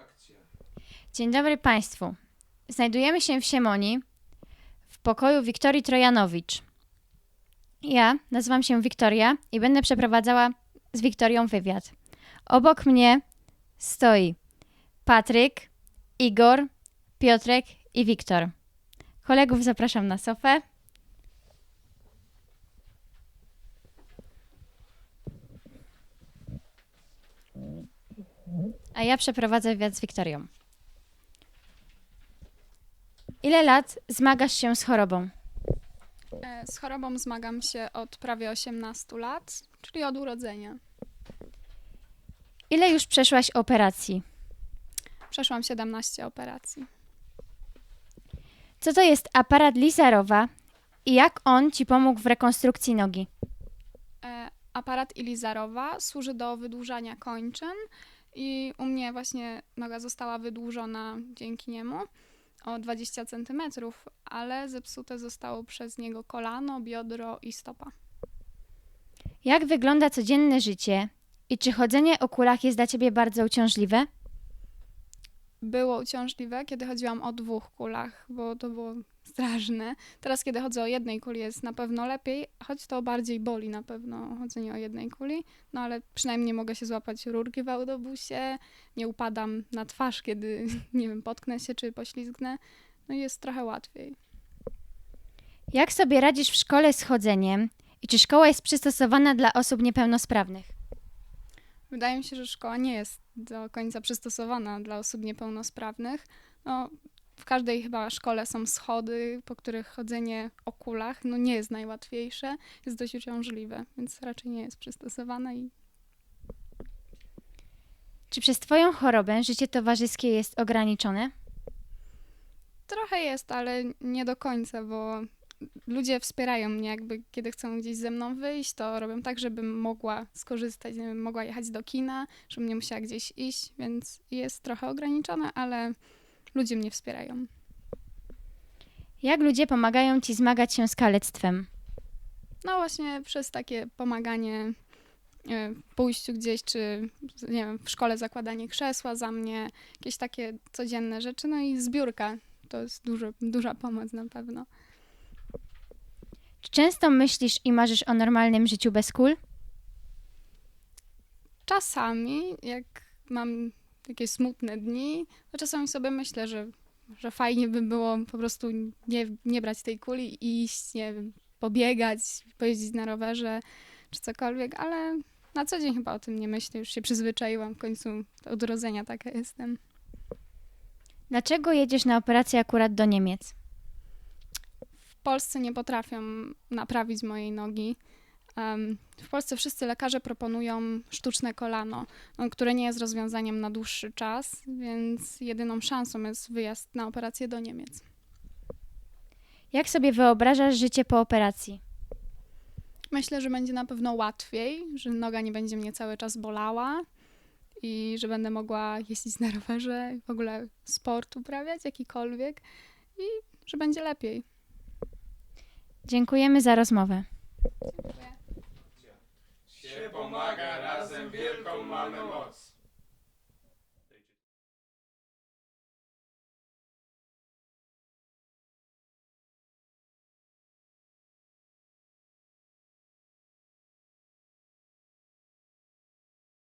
Akcja. Dzień dobry Państwu. Znajdujemy się w Siemoni, w pokoju Wiktorii Trojanowicz. Ja nazywam się Wiktoria i będę przeprowadzała z Wiktorią wywiad. Obok mnie stoi Patryk, Igor, Piotrek i Wiktor. Kolegów zapraszam na sofę. A ja przeprowadzę wywiad z Wiktorią. Ile lat zmagasz się z chorobą? E, Z chorobą zmagam się od prawie 18 lat, czyli od urodzenia. Ile już przeszłaś operacji? Przeszłam 17 operacji. Co to jest aparat Lizarowa i jak on ci pomógł w rekonstrukcji nogi? E, Aparat Ilizarowa służy do wydłużania kończyn i u mnie właśnie noga została wydłużona dzięki niemu o 20 cm, ale zepsute zostało przez niego kolano, biodro i stopa. Jak wygląda codzienne życie i czy chodzenie o kulach jest dla ciebie bardzo uciążliwe? Było uciążliwe, kiedy chodziłam o dwóch kulach, bo to było straszne. Teraz, kiedy chodzę o jednej kuli, jest na pewno lepiej, choć to bardziej boli na pewno chodzenie o jednej kuli. No ale przynajmniej mogę się złapać rurki w autobusie, nie upadam na twarz, kiedy, nie wiem, potknę się czy poślizgnę. No jest trochę łatwiej. Jak sobie radzisz w szkole z chodzeniem i czy szkoła jest przystosowana dla osób niepełnosprawnych? Wydaje mi się, że szkoła nie jest do końca przystosowana dla osób niepełnosprawnych. No, w każdej chyba szkole są schody, po których chodzenie o kulach no, nie jest najłatwiejsze, jest dość uciążliwe, więc raczej nie jest przystosowane i Czy przez twoją chorobę życie towarzyskie jest ograniczone? trochę jest, ale nie do końca, bo ludzie wspierają mnie, jakby kiedy chcą gdzieś ze mną wyjść, to robią tak, żebym mogła skorzystać, nie wiem, mogła jechać do kina, żebym nie musiała gdzieś iść, więc jest trochę ograniczone, ale ludzie mnie wspierają. Jak ludzie pomagają ci zmagać się z kalectwem? No właśnie przez takie pomaganie e, w pójściu gdzieś, czy nie wiem, w szkole zakładanie krzesła za mnie, jakieś takie codzienne rzeczy, no i zbiórka. To jest dużo, duża pomoc na pewno. Czy często myślisz i marzysz o normalnym życiu bez kul? Czasami, jak mam takie smutne dni, to czasami sobie myślę, że, że fajnie by było po prostu nie, nie brać tej kuli i iść, nie wiem, pobiegać, pojeździć na rowerze czy cokolwiek, ale na co dzień chyba o tym nie myślę, już się przyzwyczaiłam, w końcu od urodzenia taka jestem. Dlaczego jedziesz na operację akurat do Niemiec? W Polsce nie potrafią naprawić mojej nogi. W Polsce wszyscy lekarze proponują sztuczne kolano, no, które nie jest rozwiązaniem na dłuższy czas, więc jedyną szansą jest wyjazd na operację do Niemiec. Jak sobie wyobrażasz życie po operacji? Myślę, że będzie na pewno łatwiej, że noga nie będzie mnie cały czas bolała i że będę mogła jeździć na rowerze, w ogóle sport uprawiać, jakikolwiek i że będzie lepiej. Dziękujemy za rozmowę. Się pomaga razem, wielką mamy moc.